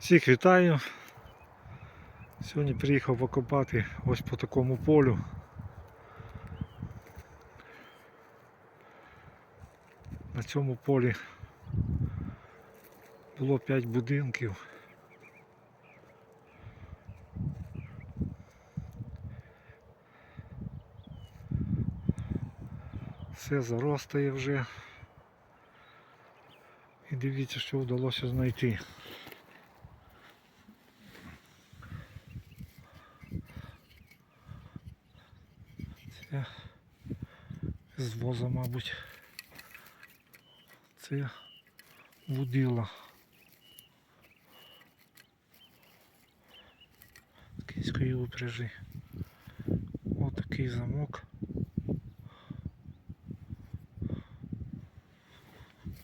Всіх вітаю. Сьогодні приїхав покопати ось по такому полю. На цьому полі було 5 будинків. Все заростає вже. І дивіться, що вдалося знайти. Це з воза, мабуть. Це вудила. Кінської упряжі. Ось такий замок.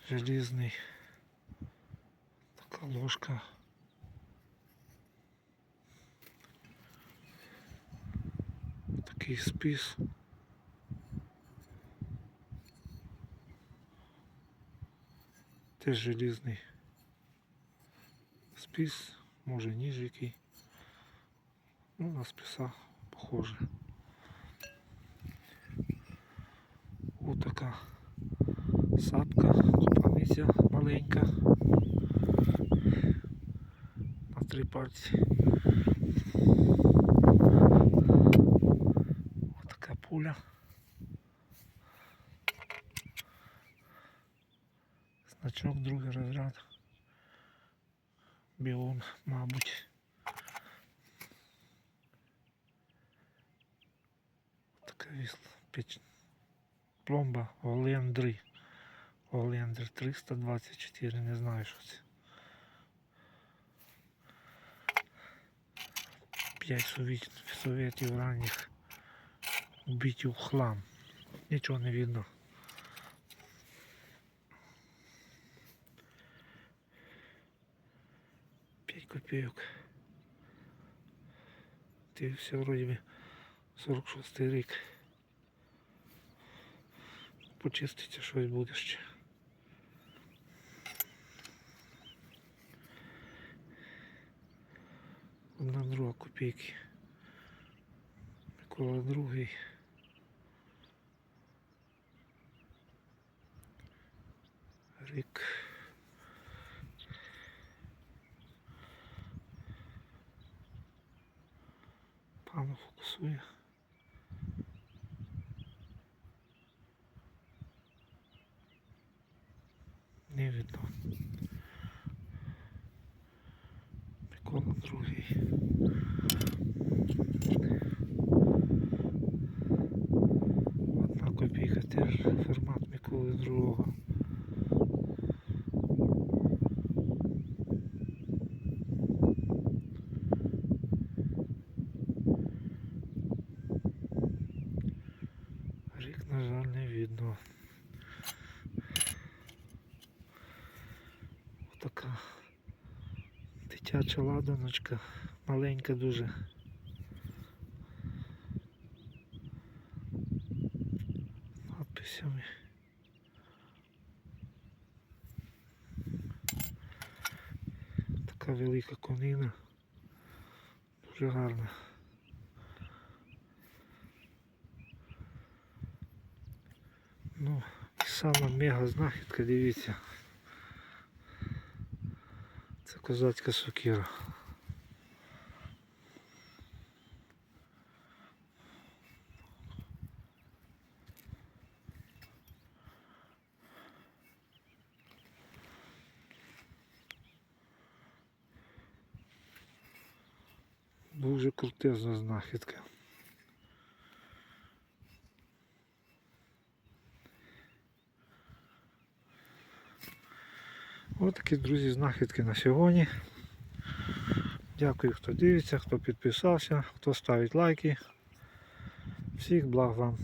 Желізний. Така ложка. Такий спис. Теж желізний спис, може ніж який. Ну, на списа похоже. Ось така сапка, копаниця маленька. На три пальці. Ось така пуля. Значок другий розряд. Біон, мабуть. Така вісла. Печ... Пломба Олендри. Олендр 324, не знаю що це. 5 совіт... совєтів ранніх убиті в хлам. Нічого не видно. Все вроде би 46 рік. Почиститься щось буде ще. Одна друга копійки. Микола другий. Рік. Пану фокусує. Не видно. Микола другий. Одна копійка теж формат Миколи другого. Рік, на жаль, не видно. Така дитяча ладаночка, маленька дуже. Надписями. Така велика конина. Дуже гарна. Ну, сама мега знахідка, дивіться. Це козацька сокира. Дуже крутезна знахідка. Ось такі, друзі, знахідки на сьогодні. Дякую, хто дивиться, хто підписався, хто ставить лайки. Всіх благ вам.